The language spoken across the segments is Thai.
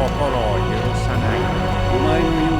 心を許さない。お前のよう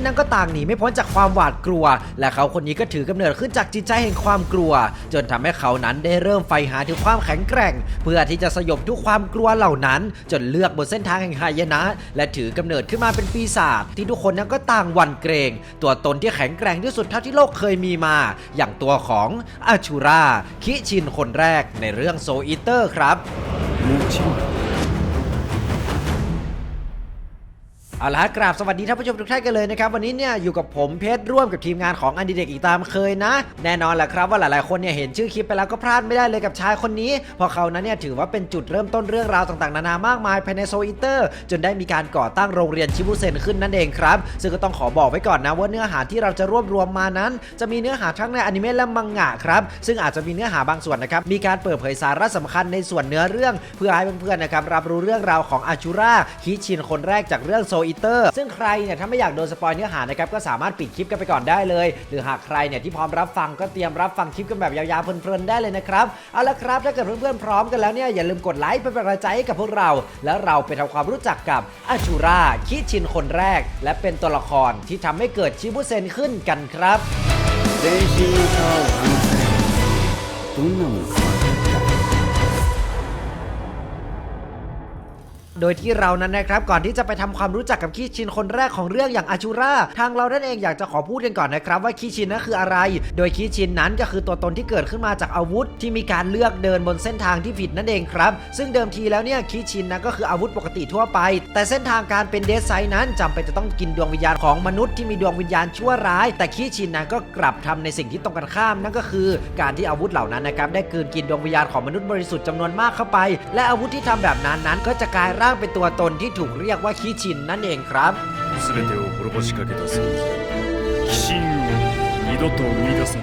ตนั้นก็ต่างหนีไม่พ้นจากความหวาดกลัว และเขาคนนี้ก็ถือกำเนิดขึ้นจากจิตใจแห่งความกลัว จนทำให้เขานั้นได้เริ่มใฝ่หาถึงความแข็งแกร่ง เพื่อที่จะสยบทุกความกลัวเหล่านั้น จนเลือกบนเส้นทางแห่งหายนะ และถือกำเนิดขึ้นมาเป็นปีศาจที่ทุกคนนั้นก็ต่างหวั่นเกรง ตัวตนที่แข็งแกร่งที่สุดเท่าที่โลกเคยมีมา อย่างตัวของอาชูราคิชินคนแรกในเรื่องโซอิเตอร์ครับもち เอาละฮะกราบสวัสดีท่านผู้ชมทุกท่านกันเลยนะครับวันนี้เนี่ยอยู่กับผมเพชรร่วมกับทีมงานของอันดีเด็กอีกตามเคยนะ แน่นอนแหละครับว่าหลายๆคนเนี่ยเห็นชื่อคลิปไปแล้วก็พลาดไม่ได้เลยกับชายคนนี้เพราะเขานั้นเนี่ยถือว่าเป็นจุดเริ่มต้นเรื่องราวต่างๆ นานามากมายภายในโซอิเตอร์ จนได้มีการก่อตั้งโรงเรียนชิบุเซนขึ้นนั่นเองครับ ซึ่งก็ต้องขอบอกไว้ก่อนนะว่าเนื้อหาที่เราจะรวบรวมมานั้น จะมีเนื้อหาทั้งในอนิเมะและมังงะครับซึ่งอาจจะมีเนื้อหาบางส่วนนะครับมีการเปิดเผยสาระสำคัญในส่วนเนื้อเรื่อง เพื่อให้เพื่อนๆนะครับรับรู้เรื่องราวของอาชูราคิชินคนแรกจากเรื่องโซอเตอร์ซึ่งใครเนี่ยถ้าไม่อยากโดนสปอยเนื้อหานะครับก็สามารถปิดคลิปกันไปก่อนได้เลย หรือหากใครเนี่ยที่พร้อมรับฟังก็เตรียมรับฟังคลิปกันแบบยาวๆเพลินๆได้เลยนะครับเอาละครับถ้าเกิดเพื่อนๆพร้อมกันแล้วเนี่ยอย่าลืมกดไลค์เป็นกำลังใจให้กับพวกเรา แล้วเราไปทำความรู้จักกับอาชูราคิชินคนแรก และเป็นตัวละครที่ทำให้เกิดชิบุเซนขึ้นกันครับ 全身の皮を剥がされどんなもんか โดยที่เรานั้นนะครับก่อนที่จะไปทำความรู้จักกับคีชินคนแรกของเรื่องอย่างอาชูราทางเรานั่นเองอยากจะขอพูดกันก่อนนะครับว่าคีชินนั้นคืออะไร โดยคีชินนั้นก็คือตัวตนที่เกิดขึ้นมาจากอาวุธ ที่มีการเลือกเดินบนเส้นทางที่ผิดนั่นเองครับ ซึ่งเดิมทีแล้วเนี่ยคีชินนั้นก็คืออาวุธปกติทั่วไป แต่เส้นทางการเป็นเดซไซนั้นจำเป็นจะต้องกินดวงวิญญาณของมนุษย์ที่มีดวงวิญญาณชั่วร้าย แต่คีชินนั้นก็กลับทำในสิ่งที่ตรงกันข้ามนั่นก็คือ การที่อาวุธเหล่านั้นนะครับได้กืนกินดวงวิญญาณของมนุษย์บริสุทธิ์จำนวนมากเข้าไป และอาวุธที่ทำแบบนั้นนั้นก็จะกลายร่างเป็นตัวตนที่ถูกเรียกว่าคีชินนั่นเองครับ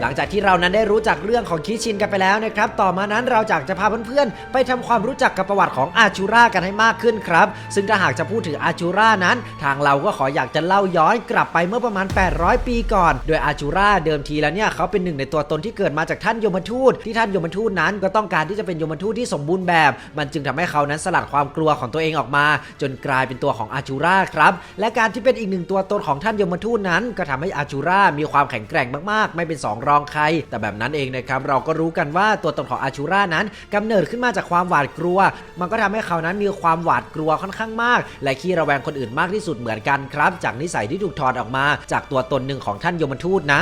หลังจากที่เรานั้นได้รู้จักเรื่องของคิชินกันไปแล้วนะครับ ต่อมานั้นเราจากจะพาเพื่อนๆ ไปทำความรู้จักกับประวัติของอาชูรากันให้มากขึ้นครับ ซึ่งถ้าหากจะพูดถึงอาชูรานั้น ทางเราก็ขออยากจะเล่าย้อนกลับไปเมื่อประมาณ 800 ปีก่อน โดยอาชูราเดิมทีแล้วเนี่ยเขาเป็นหนึ่งในตัวตนที่เกิดมาจากท่านยมทูต ที่ท่านยมทูตนั้นก็ต้องการที่จะเป็นยมทูตที่สมบูรณ์แบบ มันจึงทำให้เขานั้นสลัดความกลัวของตัวเองออกมา จนกลายเป็นตัวของอาชูราครับ และการที่เป็นอีกหนึ่งตัวตนของท่านยมทูตนั้น ก็ทำให้อาชูรามีความแข็งแกร่งมากๆไม่เป็นสองรองใคร แต่แบบนั้นเองนะครับเราก็รู้กันว่าตัวตนของอาชูรานั้นกำเนิดขึ้นมาจากความหวาดกลัว มันก็ทำให้เขานั้นมีความหวาดกลัวค่อนข้างมาก และขี้ระแวงคนอื่นมากที่สุดเหมือนกันครับ จากนิสัยที่ถูกถอดออกมา จากตัวตนหนึ่งของท่านยมทูตนะ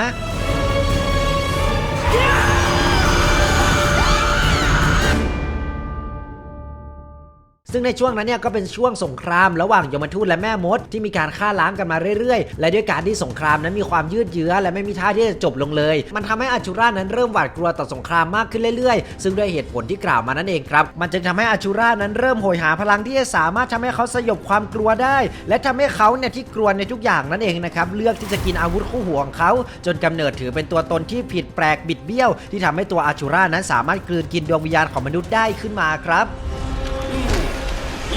ซึ่งในช่วงนั้นเนี่ยก็เป็นช่วงสงครามระหว่างยมทูตและแม่มดที่มีการฆ่าล้างกันมาเรื่อยๆ และด้วยการที่สงครามนั้นมีความยืดเยื้อและไม่มีท่าที่จะจบลงเลย มันทำให้อาชูรานั้นเริ่มหวาดกลัวต่อสงครามมากขึ้นเรื่อยๆ ซึ่งด้วยเหตุผลที่กล่าวมานั่นเองครับ มันจึงทำให้อาชูรานั้นเริ่มโหยหาพลังที่จะสามารถทำให้เขาสยบความกลัวได้ และทำให้เขาเนี่ยที่กลัวในทุกอย่างนั่นเองนะครับเลือกที่จะกินอาวุธคู่หัวของเขา จนกำเนิดถือเป็นตัวตนที่ผิดแปลกบิดเบี้ยว ที่ทำให้ตัวอาชูรานั้นสามารถกลืนกินดวงวิญญาณของมนุษย์ได้ขึ้นมาครับ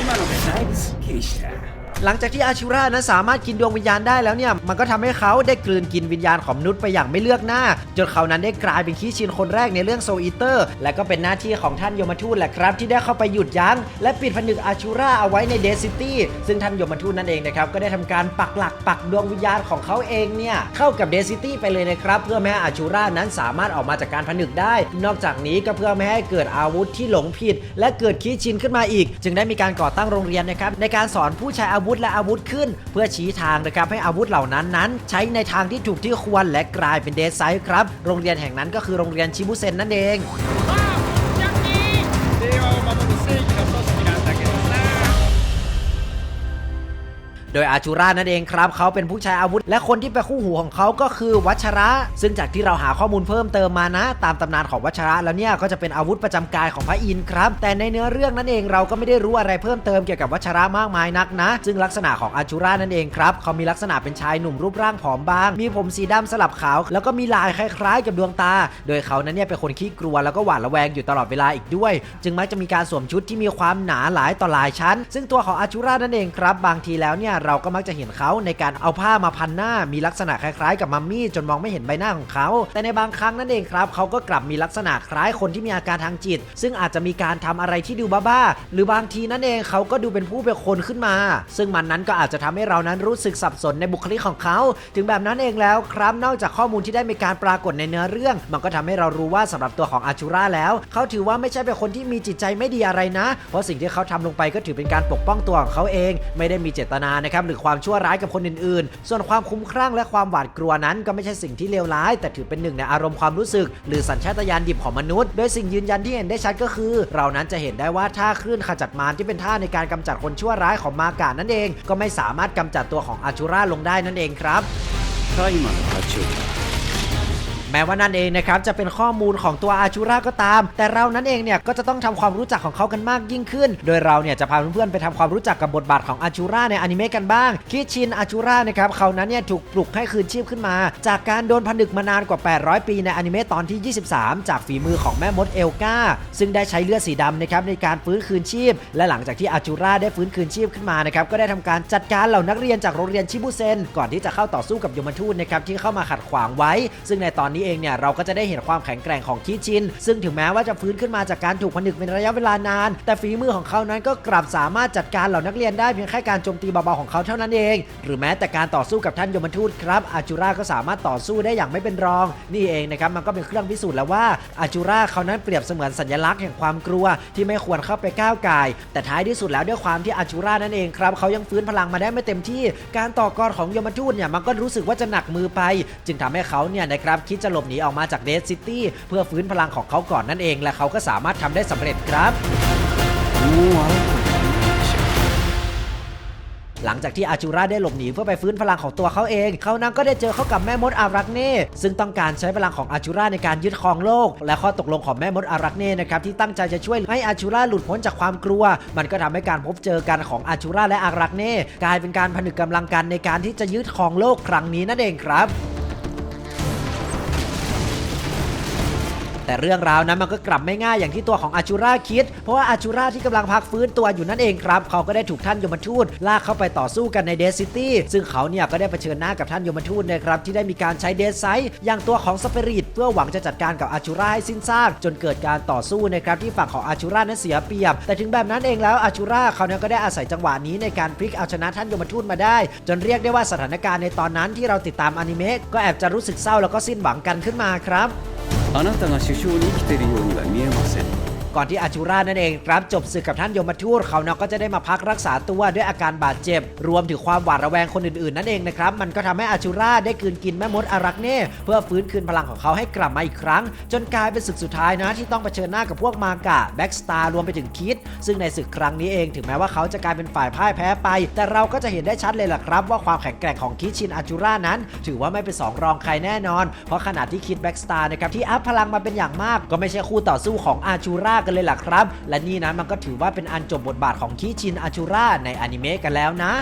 immer noch Scheiß Kirchherr. หลังจากที่อาชูรานั้นสามารถกินดวงวิญญาณได้แล้วเนี่ย มันก็ทำให้เขาได้กลืนกินวิญญาณของมนุษย์ไปอย่างไม่เลือกหน้า จนเขานั้นได้กลายเป็นขี้ชินคนแรกในเรื่องโซอีเตอร์ และก็เป็นหน้าที่ของท่านยมทูตแหละครับ ที่ได้เข้าไปหยุดยั้งและปิดผนึกอาชูราเอาไว้ในเดซิตี้ซึ่งท่านยมทูตนั่นเองนะครับก็ได้ทำการปักหลักปักดวงวิญญาณของเขาเองเนี่ยเข้ากับเดซิตี้ไปเลยนะครับเพื่อไม่ให้อาชูรานั้นสามารถออกมาจากการผนึกได้ นอกจากนี้ก็เพื่อไม่ให้เกิดอาวุธที่หลงผิด และเกิดขี้ชินขึ้นมาอีก จึงได้มีการก่อตั้งโรงเรียนนะครับในการสอนผู้ใช้อาวุธุธและอาวุธขึ้น เพื่อชี้ทางนะครับให้อาวุธเหล่านั้นนั้น ใช้ในทางที่ถูกที่ควรและกลายเป็นเดซไซด์ครับ โรงเรียนแห่งนั้นก็คือโรงเรียนชิบุเซนนั่นเอง โดยอาชูรานั่นเองครับเขาเป็นผู้ใช้อาวุธ และคนที่เป็นคู่หูของเขาก็คือวัชระ ซึ่งจากที่เราหาข้อมูลเพิ่มเติมมานะ ตามตำนานของวัชระแล้วเนี่ยก็จะเป็นอาวุธประจำกายของพระอินทร์ครับ แต่ในเนื้อเรื่องนั่นเองเราก็ไม่ได้รู้อะไรเพิ่มเติมเกี่ยวกับวัชระมากมายนักนะ ซึ่งลักษณะของอาชูรานั่นเองครับเขามีลักษณะเป็นชายหนุ่มรูปร่างผอมบาง มีผมสีดำสลับขาว แล้วก็มีลายคล้ายๆ กับดวงตา โดยเขานั้นเนี่ยเป็นคนขี้กลัวแล้วก็หวาดระแวงอยู่ตลอดเวลาอีกด้วย จึงมักจะมีการสวมชุดที่มีความหนาหลายต่อหลายชั้น ซึ่งตัวของอาชูรานั่นเองครับบางทีแล้วเนี่ยเราก็มักจะเห็นเขาในการเอาผ้ามาพันหน้ามีลักษณะคล้ายๆ กับมัมมี่จนมองไม่เห็นใบหน้าของเขา แต่ในบางครั้งนั่นเองครับเขาก็กลับมีลักษณะคล้ายคนที่มีอาการทางจิต ซึ่งอาจจะมีการทำอะไรที่ดูบ้าๆหรือบางทีนั่นเองเขาก็ดูเป็นผู้เป็นคนขึ้นมา ซึ่งมันนั้นก็อาจจะทำให้เรานั้นรู้สึกสับสนในบุคลิกของเขา ถึงแบบนั้นเองแล้วครับนอกจากข้อมูลที่ได้มีการปรากฏในเนื้อเรื่อง มันก็ทำให้เรารู้ว่าสำหรับตัวของอาชูราแล้ว เขาถือว่าไม่ใช่เป็นคนที่มีจิตใจไม่ดีอะไรนะ เพราะสิ่งที่เขาทำลงไปก็ถือเป็นการปกป้องตัวของเขาเอง ไม่ได้มีเจตนานะครับหรือความชั่วร้ายกับคนอื่นๆ ส่วนความคุ้มครั่งและความหวาดกลัวนั้นก็ไม่ใช่สิ่งที่เลวร้าย แต่ถือเป็นหนึ่งในอารมณ์ความรู้สึก หรือสัญชาตญาณดิบของมนุษย์ โดยสิ่งยืนยันที่เห็นได้ชัดก็คือ เรานั้นจะเห็นได้ว่าท่าคลื่นขจัดมารที่เป็นท่าในการกำจัดคนชั่วร้ายของมากานั่นเอง ก็ไม่สามารถกำจัดตัวของอาชุราลงได้นั่นเองครับใครมาอาชุรา แม้ว่านั่นเองนะครับจะเป็นข้อมูลของตัวอาชูราก็ตาม แต่เรานั้นเองเนี่ยก็จะต้องทำความรู้จักของเขากันมากยิ่งขึ้น โดยเราเนี่ยจะพาเพื่อนๆไปทำความรู้จักกับบทบาทของอาชูราในอนิเมะกันบ้างคิชินอาชูรานะครับเขานั้นเนี่ยถูกปลุกให้คืนชีพขึ้นมา จากการโดนผนึกมานานกว่า 800 ปีในอนิเมะตอนที่ 23 จากฝีมือของแม่มดเอลกาซึ่งได้ใช้เลือดสีดำนะครับในการฟื้นคืนชีพ และหลังจากที่อาชูราได้ฟื้นคืนชีพขึ้นมานะครับก็ได้ทำการจัดการเหล่านักเรียนจากโรงเรียนชิบุเซน ก่อนที่จะเข้าต่อสู้กับยมทูตนะครับที่เข้ามาขัดขวางไว้ ซึ่งในตอนนี้เองเนี่ยเราก็จะได้เห็นความแข็งแกร่งของคิชิน ซึ่งถึงแม้ว่าจะฟื้นขึ้นมาจากการถูกผนึกเป็นระยะเวลานาน แต่ฝีมือของเขานั้นก็กลับสามารถจัดการเหล่านักเรียนได้เพียงแค่การโจมตีเบาๆของเขาเท่านั้นเอง หรือแม้แต่การต่อสู้กับท่านยมทูตครับอาจูราก็สามารถต่อสู้ได้อย่างไม่เป็นรอง นี่เองนะครับมันก็เป็นเครื่องพิสูจน์แล้วว่าอาจูราเขานั้นเปรียบเสมือนสัญลักษณ์แห่งความกลัวที่ไม่ควรเข้าไปก้าวไก่แต่ท้ายที่สุดแล้วด้วยความที่อาจูรานั่นเองครับเขายังฟื้นพลังมาได้ไม่เต็มที่ การต่อกรของยมทูตเนี่ยมันก็รู้สึกว่าจะหนักมือไป จึงทำให้เขาเนี่ยนะครับคิดจะะหลบหนีออกมาจากเดสซิตี้เพื่อฟื้นพลังของเขาก่อนนั่นเอง และเขาก็สามารถทำได้สำเร็จครับหลังจากที่อาจูราได้หลบหนีเพื่อไปฟื้นพลังของตัวเขาเอง เขานั้นก็ได้เจอเขากับแม่มดอารักเน่ ซึ่งต้องการใช้พลังของอาจูราในการยึดครองโลก และข้อตกลงของแม่มดอารักเน่นะครับที่ตั้งใจจะช่วยให้อาจูราหลุดพ้นจากความกลัว มันก็ทำให้การพบเจอกันของอาจูราและอารักเน่กลายเป็นการผนึกกำลังกันในการที่จะยึดครองโลกครั้งนี้นั่นเองครับ แต่เรื่องราวนั้นมันก็กลับไม่ง่ายอย่างที่ตัวของอาชูราคิด เพราะว่าอาชูราที่กำลังพักฟื้นตัวอยู่นั่นเองครับเขาก็ได้ถูกท่านยมทูตลากเข้าไปต่อสู้กันในเดซซิตี้ซึ่งเขาเนี่ยก็ได้เผชิญหน้ากับท่านยมทูตนะครับที่ได้มีการใช้เดซไซต์อย่างตัวของสเปริตเพื่อหวังจะจัดการกับอาชูราให้สิ้นซากจนเกิดการต่อสู้นะครับที่ฝั่งของอาชูรานั้นเสียเปรียบ แต่ถึงแบบนั้นเองแล้วอาชูราเขาเนี่ยก็ได้อาศัยจังหวะนี้ในการพลิกเอาชนะท่านยมทูตมาได้ จนเรียกได้ว่าสถานการณ์ในตอนนั้นที่เราติดตามอนิเมะก็แอบจะรู้สึกเศร้าแล้วก็สิ้นหวังกันขึ้นมาครับ あなたが首相に生きているようには見えません。 ก่อนที่อาชูรานั่นเองครับจบศึกกับท่านยมทูตเขาเนาะก็จะได้มาพักรักษาตัวด้วยอาการบาดเจ็บ รวมถึงความหวาดระแวงคนอื่นๆ นั่นเองนะครับ มันก็ทำให้อาชูราได้กลืนกินแม่มดอารักเน่เพื่อฟื้นคืนพลังของเขาให้กลับมาอีกครั้ง จนกลายเป็นศึกสุดท้ายนะที่ต้องเผชิญหน้ากับพวกมากะแบ็กสตาร์รวมไปถึงคิด ซึ่งในศึกครั้งนี้เองถึงแม้ว่าเขาจะกลายเป็นฝ่ายพ่ายแพ้ไป แต่เราก็จะเห็นได้ชัดเลยล่ะครับ ว่าความแข็งแกร่งของคิดชินอาจูรานั้น ถือว่าไม่เป็นสองรองใครแน่นอน เพราะขนาดที่คิดแบ็กสตาร์นะครับที่อัพพลังมาเป็นอย่างมาก ก็ไม่ใช่คู่ต่อสู้ของอาจูรากันเลยล่ะครับ และนี่นะมันก็ถือว่าเป็นอันจบบทบาทของคิชินอาชูราในอนิเมะกันแล้วนะ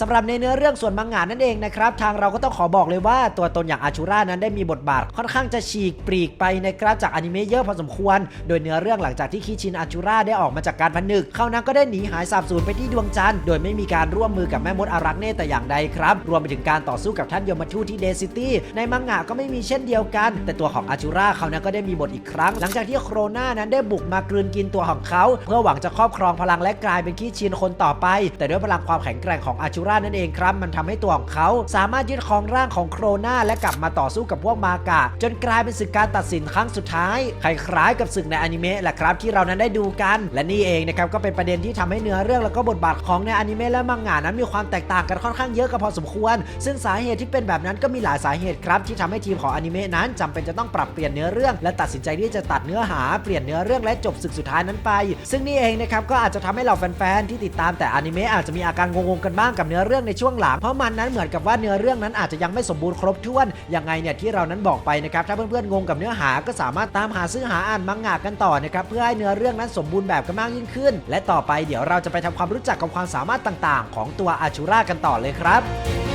สำหรับในเนื้อเรื่องส่วนมังงะนั่นเองนะครับทางเราก็ต้องขอบอกเลยว่าตัวตนอย่างอาชูรานั้นได้มีบทบาทค่อนข้างจะฉีกปลีกไปในกราฟจากอนิเมะเยอะพอสมควร โดยเนื้อเรื่องหลังจากที่คิชินอาชูราได้ออกมาจากการพันนึกเขานั้นก็ได้หนีหายสาบสูญไปที่ดวงจันทร์โดยไม่มีการร่วมมือกับแม่มดอารักเน่แต่อย่างใดครับ รวมไปถึงการต่อสู้กับท่านยมทูตที่เดซิตี้ในมังงะก็ไม่มีเช่นเดียวกัน แต่ตัวของอาชูราเขานั้นก็ได้มีบทอีกครั้ง หลังจากที่โครนานั้นได้บุกมากลืนกินตัวของเขา เพื่อหวังจะครอบครองพลังและกลายเป็นคิชินคนต่อไป แต่ด้วยพลังความแข็งแกร่งของอาชูรานั่นเองครับ มันทำให้ตัวของเขาสามารถยึดครองร่างของโครนาและกลับมาต่อสู้กับพวกมากะจนกลายเป็นศึกการตัดสินครั้งสุดท้ายคล้ายๆกับศึกในอนิเมะแหละครับที่เรานั้นได้ดูกัน และนี่เองนะครับก็เป็นประเด็นที่ทำให้เนื้อเรื่องแล้วก็บทบาทของในอนิเมะและมังงะนั้นมีความแตกต่างกันค่อนข้างเยอะกันพอสมควร ซึ่งสาเหตุที่เป็นแบบนั้นก็มีหลายสาเหตุครับที่ทำให้ทีมของอนิเมะนั้นจำเป็นจะต้องปรับเปลี่ยนเนื้อเรื่อง และตัดสินใจที่จะตัดเนื้อหาเปลี่ยนเนื้อเรื่องและจบศึกสุดท้ายนั้นไป ซึ่งนี่เองนะครับก็อาจจะทำให้เราแฟนๆที่ติดตามแต่อนิเมะอาจจะมีอาการงงๆกันบ้างกับเนื้อเรื่องในช่วงหลังเพราะมันนั้นเหมือนกับว่าเนื้อเรื่องนั้นอาจจะยังไม่สมบูรณ์ครบถ้วนยังไงเนี่ยที่เรานั้นบอกไปนะครับถ้าเพื่อนๆงงกับเนื้อหาก็สามารถตามหาซื้อหาอ่านมังงะกันต่อนะครับเพื่อให้เนื้อเรื่องนั้นสมบูรณ์แบบกันมากยิ่งขึ้น และต่อไปเดี๋ยวเราจะไปทำความรู้จักกับความสามารถต่าง ๆ ของตัวอาชูรากันต่อเลยครับ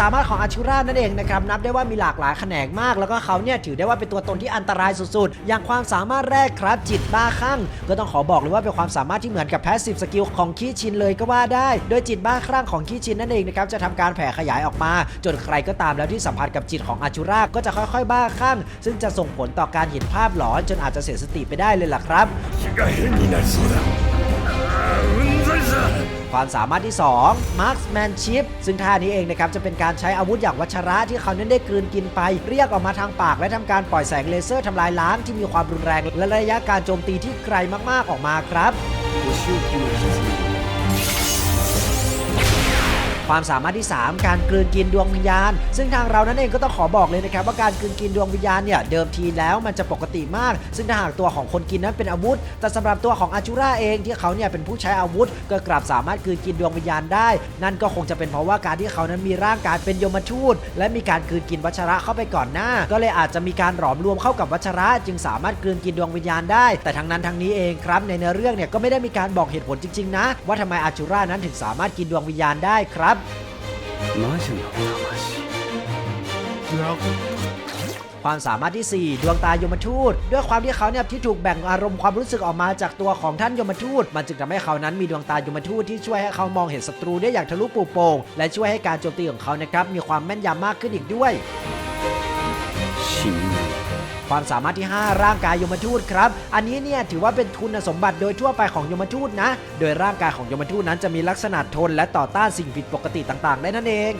สามารถของอาชูรานั่นเองนะครับนับได้ว่ามีหลากหลายแขนงมาก แล้วก็เขาเนี่ยถือได้ว่าเป็นตัวตนที่อันตรายสุดๆ อย่างความสามารถแรกครับจิตบ้าคลั่งก็ต้องขอบอกเลยว่าเป็นความสามารถที่เหมือนกับแพสซีฟสกิลของคีชินเลยก็ว่าได้ โดยจิตบ้าคลั่งของคีชินนั่นเองนะครับจะทำการแผ่ขยายออกมา จนใครก็ตามแล้วที่สัมผัสกับจิตของอาชูราก็จะค่อยๆ บ้าคลั่งซึ่งจะส่งผลต่อการเห็นภาพหลอนจนอาจจะเสียสติไปได้เลยล่ะครับ ความสามารถที่ 2 Marksmanship ซึ่งท่านี้เองนะครับจะเป็นการใช้อาวุธอย่างวัชระที่เขาเนั้นได้กลืนกินไป เรียกออกมาทางปาก และทำการปล่อยแสงเลเซอร์ทำลายล้างที่มีความรุนแรง และระยะการโจมตีที่ไกลมากๆออกมาครับ ความสามารถที่ 3 การกลืนกินดวงวิญญาณ ซึ่งทางเรานั้นเองก็ต้องขอบอกเลยนะครับว่าการกลืนกินดวงวิญญาณเนี่ยเดิมทีแล้วมันจะปกติมาก ซึ่งถ้าหากตัวของคนกินนั้นเป็นอาวุธ แต่สำหรับตัวของอาจูราเองที่เขาเนี่ยเป็นผู้ใช้อาวุธ ก็กลับสามารถกลืนกินดวงวิญญาณได้ นั่นก็คงจะเป็นเพราะว่าการที่เขานั้นมีร่างกายเป็นยมทูตและมีการกลืนกินวัชระเข้าไปก่อนหน้า ก็เลยอาจจะมีการหลอมรวมเข้ากับวัชระ จึงสามารถกลืนกินดวงวิญญาณได้ แต่ทั้งนั้นทั้งนี้เองครับในเนื้อเรื่องเนี่ยก็ไม่ได้มีการบอกเหตุผลจริงๆนะ ว่าทำไมอาจูรานั้นถึงสามารถกินดวงวิญญาณได้ครับ魔女の魂 ความสามารถที่ 4 ดวงตายมทูต ด้วยความที่เขาเนี่ยที่ถูกแบ่งอารมณ์ความรู้สึกออกมาจากตัวของท่านยมทูต มันจึงทำให้เขานั้นมีดวงตายมทูตที่ช่วยให้เขามองเห็นศัตรูได้อย่างทะลุปูโป่งและช่วยให้การโจมตีของเขานะครับมีความแม่นยำมากขึ้นอีกด้วย 死人 ความสามารถที่ 5 ร่างกายยมทูตครับ อันนี้เนี่ยถือว่าเป็นคุณสมบัติโดยทั่วไปของยมทูตนะ โดยร่างกายของยมทูตนั้นจะมีลักษณะทนและต่อต้านสิ่งผิดปกติต่างๆ ได้นั่นเอง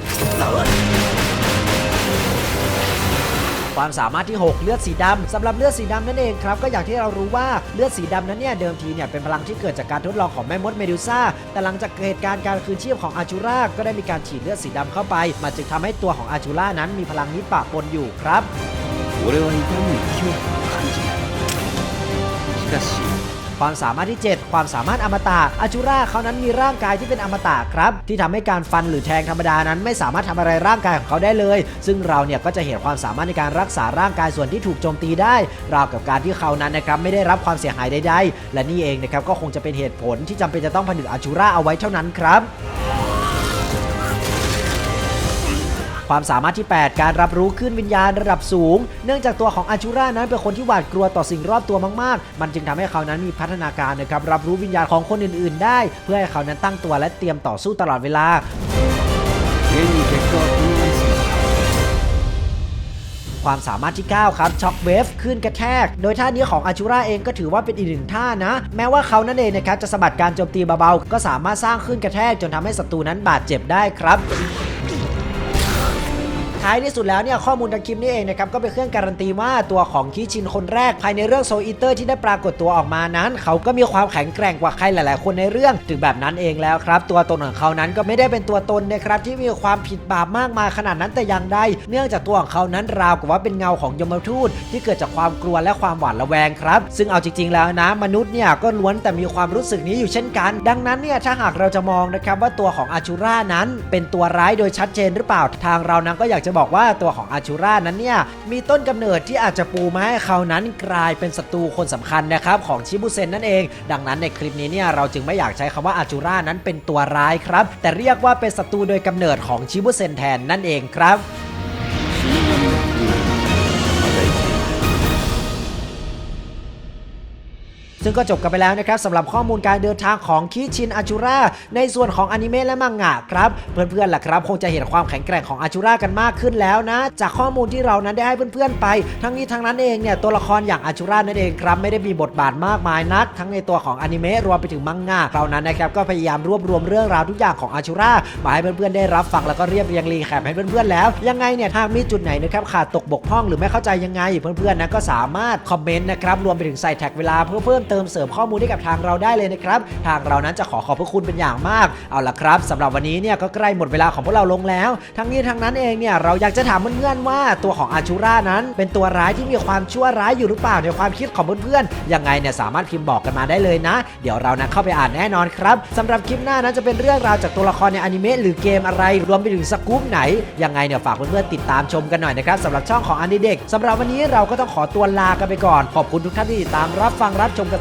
ความสามารถที่ 6 เลือดสีดำสำหรับเลือดสีดำนั่นเองครับก็อย่างที่เรารู้ว่าเลือดสีดำนั้นเนี่ยเดิมทีเนี่ยเป็นพลังที่เกิดจากการทดลองของแม่มดเมดูซ่าแต่หลังจากเหตุการณ์การคืนชีพของอาจูราก็ได้มีการฉีดเลือดสีดำเข้าไป มันจึงทำให้ตัวของอาจูรานั้นมีพลังนี้ปะปนอยู่ครับ 俺は痛みに恐怖を感じないしかし ความสามารถที่ 7 ความสามารถอมตะอาจูราเขานั้นมีร่างกายที่เป็นอมตะครับ ที่ทำให้การฟันหรือแทงธรรมดานั้น ไม่สามารถทำอะไรร่างกายของเขาได้เลย ซึ่งเราเนี่ยก็จะเห็นความสามารถในการรักษาร่างกายส่วนที่ถูกโจมตีได้ ราวกับการที่เขานั้นนะครับไม่ได้รับความเสียหายใดๆ และนี่เองนะครับก็คงจะเป็นเหตุผลที่จำเป็นจะต้องผนึกอาจูราเอาไว้เท่านั้นครับ ความสามารถที่ 8 การรับรู้ขึ้นวิญญาณระดับสูง เนื่องจากตัวของอาชูรานั้นเป็นคนที่หวาดกลัวต่อสิ่งรอบตัวมาก ๆ มันจึงทำให้เขานั้นมีพัฒนาการนะครับรับรู้วิญญาณของคนอื่น ๆ ได้ เพื่อให้เขานั้นตั้งตัวและเตรียมต่อสู้ตลอดเวลาความสามารถที่ 9 ครับช็อคเวฟขึ้นกระแทก โดยท่านี้ของอาชูราเองก็ถือว่าเป็นอีกหนึ่งท่านะ แม้ว่าเขานั่นเองนะครับจะสะบัดการโจมตีเบาๆ ก็สามารถสร้างขึ้นกระแทกจนทำให้ศัตรูนั้นบาดเจ็บได้ครับ ท้ายที่สุดแล้วเนี่ยข้อมูลทางคลิปนี้เองนะครับก็เป็นเครื่องการันตีว่าตัวของคิชินคนแรกภายในเรื่องโซอิเตอร์ที่ได้ปรากฏตัวออกมานั้น เขาก็มีความแข็งแกร่งกว่าใครหลาย ๆ คนในเรื่องถึงแบบนั้นเองแล้วครับ ตัวตนของเขานั้นก็ไม่ได้เป็นตัวตนนะครับที่มีความผิดบาปมากมายขนาดนั้นแต่อย่างใดเนื่องจากตัวของเขานั้นราวกับว่าเป็นเงาของยมทูตที่เกิดจากความกลัวและความหวาดระแวงครับ ซึ่งเอาจริง ๆ แล้วนะ มนุษย์เนี่ยก็ล้วนแต่มีความรู้สึกนี้อยู่เช่นกัน ดังนั้นเนี่ยถ้าหากเราจะมองนะครับว่าตัวของอาชูรานั้นเป็นตัวร้ายโดยชัดเจนหรือเปล่าทางเรานั้นก็อยากจะบอกว่าตัวของอาชูรานั้นเนี่ยมีต้นกำเนิดที่อาจจะปูมาให้เขานั้นกลายเป็นศัตรูคนสำคัญนะครับของชิบุเซนนั่นเอง ดังนั้นในคลิปนี้เนี่ยเราจึงไม่อยากใช้คำว่าอาชูรานั้นเป็นตัวร้ายครับ แต่เรียกว่าเป็นศัตรูโดยกำเนิดของชิบุเซนแทนนั่นเองครับ ซึ่งก็จบกันไปแล้วนะครับสำหรับข้อมูลการเดินทางของคิชินอาจูราในส่วนของอนิเมะและมังงะครับ เพื่อนๆล่ะครับ คงจะเห็นความแข็งแกร่งของอาจูรากันมากขึ้นแล้วนะ จากข้อมูลที่เรานั้นได้ให้เพื่อนๆไป ทั้งนี้ทั้งนั้นเองเนี่ยตัวละครอย่างอาจูรานั่นเองครับไม่ได้มีบทบาทมากมายนัก ทั้งในตัวของอนิเมะรวมไปถึงมังงะเรานั้นนะครับก็พยายามรวบรวมเรื่องราวทุกอย่างของอาจูรามาให้เพื่อนๆได้รับฟังแล้วก็เรียบเรียงรีแคปให้เพื่อนๆแล้ว ยังไงเนี่ยถ้ามีจุดไหนนะครับขาดตกบกพร่องหรือไม่เข้าใจยังไงเพื่อนๆนะก็สามารถคอมเมนต์นะครับรวมไปถึงใส่แท็กเวลาเพื่อเพิ่มเติมเสริมข้อมูลให้กับทางเราได้เลยนะครับ ทางเรานั้นจะขอขอบพระคุณเป็นอย่างมาก เอาละครับสำหรับวันนี้เนี่ยก็ใกล้หมดเวลาของพวกเราลงแล้ว ทั้งนี้ทั้งนั้นเองเนี่ยเราอยากจะถามเพื่อนๆว่าตัวของอาชูรานั้น เป็นตัวร้ายที่มีความชั่วร้ายอยู่หรือเปล่าในความคิดของเพื่อนๆยังไงเนี่ยสามารถพิมพ์บอกกันมาได้เลยนะ เดี๋ยวเรานั้นเข้าไปอ่านแน่นอนครับสำหรับคลิปหน้านั้นจะเป็นเรื่องราวจากตัวละครในอนิเมะหรือเกมอะไรรวมไปถึงสกู๊ปไหนยังไงเนี่ยฝากเพื่อนๆติดตามชมกันหน่อยนะครับสำหรับช่องของอันดีเด็กสำหรับวันนี้เราก็ต้องขอตัวลากันไปก่อน ขอบคุณทุกท่านที่ติดตามรับฟังรับชมกัน